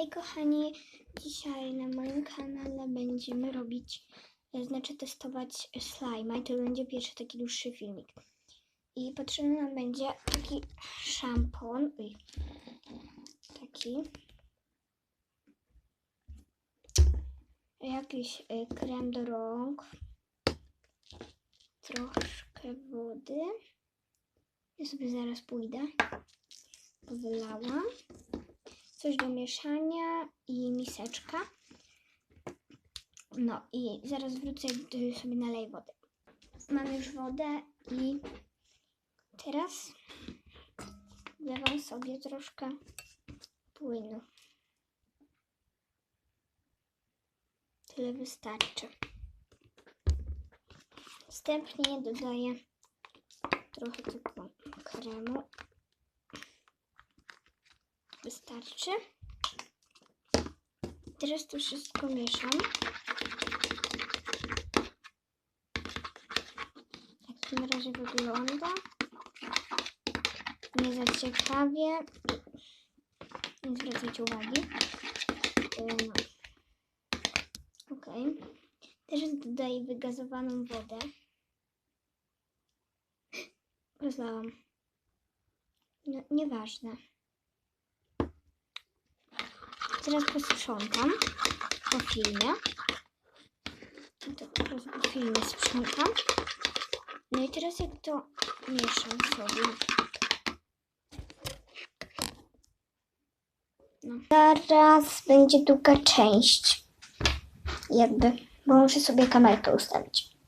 Hej kochani, dzisiaj na moim kanale będziemy robić, e, znaczy testować slime i to będzie pierwszy taki dłuższy filmik. I potrzebny nam będzie taki szampon, uj, taki, jakiś e, krem do rąk, troszkę wody. Ja sobie zaraz pójdę. Wylałam coś do mieszania i miseczka. No i zaraz wrócę sobie naleję wodę. Mam już wodę i teraz wlewam sobie troszkę płynu. Tyle wystarczy. Wstępnie dodaję trochę tego kremu. Wystarczy. Teraz to wszystko mieszam. Tak w tym razie wygląda. Nie za ciekawie. Nie zwracajcie uwagi. Ym, Ok. Też dodaję wygazowaną wodę. Rozlałam. No, nieważne. Teraz posprzątam po filmie. To teraz po filmie sprzątam. No i teraz jak to mieszam sobie. No. Zaraz będzie druga część. Jakby, bo muszę sobie kamerkę ustawić.